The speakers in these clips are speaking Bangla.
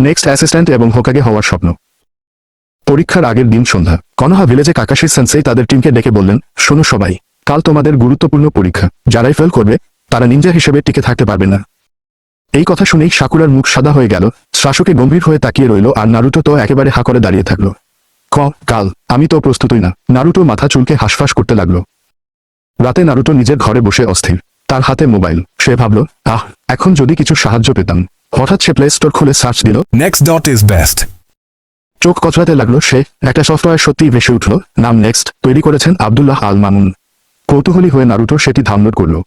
নেক্সট অ্যাসিস্ট্যান্ট এবং হোকাগে হওয়ার স্বপ্ন। পরীক্ষার আগের দিন সন্ধ্যা। কনহা ভিলেজে কাকাশি সেন্সেই তাদের টিমকে ডেকে বললেন, শোনো সবাই, কাল তোমাদের গুরুত্বপূর্ণ পরীক্ষা। যারাই ফেল করবে, তারা নিনজা হিসেবে টিকে থাকতে পারবে না। এই কথা শুনেই সাকুরার মুখ সাদা হয়ে গেল শাসকে গম্ভীর হয়ে তাকিয়ে রইল আর নারুটো তো একেবারে হা করে দাঁড়িয়ে থাকল। ক, কাল, আমি তো প্রস্তুতই না। নারুটো মাথা চুলকে হাসফাস করতে লাগল। রাতে নারুটো নিজের ঘরে বসে অস্থির। তার হাতে মোবাইল। সে ভাবল, আহ, এখন যদি কিছু সাহায্য পেতাম। হঠাৎ সে প্লে স্টোর খুলে সার্চ দিল। Next dot is best. চোখ কচলাতে লাগল সে। একটা সফটওয়্যার সত্যিই ভেসে উঠল। নাম নেক্সট তৈরি করেছেন আবদুল্লাহ আল মামুন। কৌতূহলী হয়ে নারুটো সেটি ডাউনলোড করল।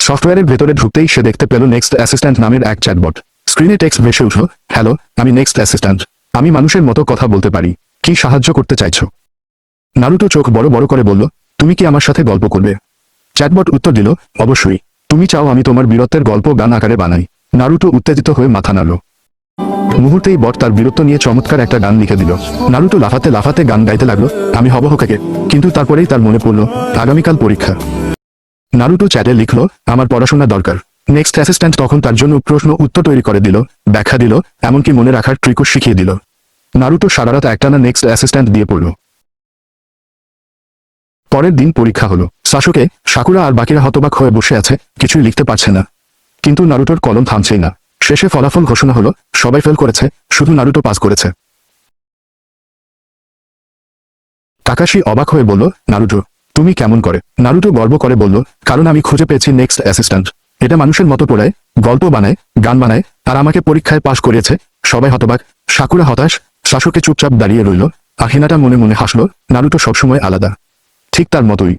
সফটওয়্যারের ভেতরে ঢুকতেই সে দেখতে পেল নেক্সট অ্যাসিস্ট্যান্ট নামের এক চ্যাটবট স্ক্রিনে টেক্সট ভেসে উঠল হ্যালো আমি নেক্সট অ্যাসিস্ট্যান্ট আমি মানুষের মতো কথা বলতে পারি। কি সাহায্য করতে চাইছো? নারুটো চোখ বড় বড় করে বলল তুমি কি আমার সাথে গল্প করবে? চ্যাটবট উত্তর দিল অবশ্যই। তুমি চাও আমি তোমার বীরত্বের গল্প গান আকারে বানাই। নারুটো উত্তেজিত হয়ে মাথা নাড়ল। মুহূর্তেই বট তার বীরত্ব নিয়ে চমৎকার একটা গান লিখে দিল। নারুটো লাফাতে লাফাতে গান গাইতে লাগল, আমি হব হোকাকে। কিন্তু তারপরেই তার মনে পড়ল, আগামীকাল পরীক্ষা। নারুটো চ্যাটে লিখল, আমার পড়াশোনা দরকার। নেক্সট অ্যাসিস্ট্যান্ট তখন তার জন্য প্রশ্ন উত্তর তৈরি করে দিল, ব্যাখ্যা দিল, এমনকি মনে রাখার ট্রিকও শিখিয়ে দিল। নারুটো সারা রাত একটানা নেক্সট অ্যাসিস্ট্যান্ট দিয়ে পড়ল। পরের দিন পরীক্ষা হলো। শাসকে, সাকুরা আর বাকিরা হতবাক হয়ে বসে আছে, কিছুই লিখতে পারছে না। কিন্তু নারুটোর কলম থামছেই না। শেষে ফলাফল ঘোষণা হলো, সবাই ফেল করেছে, শুধু নারুটো পাস করেছে। কাকাশি অবাক হয়ে বলল, নারুটো, তুমি কেমন করে? নারুটো গর্ব করে বলল, কারণ আমি খুঁজে পেয়েছি নেক্সট অ্যাসিস্ট্যান্ট এটা মানুষের মতো পড়ায়, গল্প বানায়, গান বানায়, আর আমাকে পরীক্ষায় পাশ করিয়েছে। সবাই হতবাক, সাকুরা হতাশ শাসকে চুপচাপ দাঁড়িয়ে রইল। আহিনাটা মনে মনে হাসলো, নারুটো সবসময় আলাদা। ঠিক তার মতোই।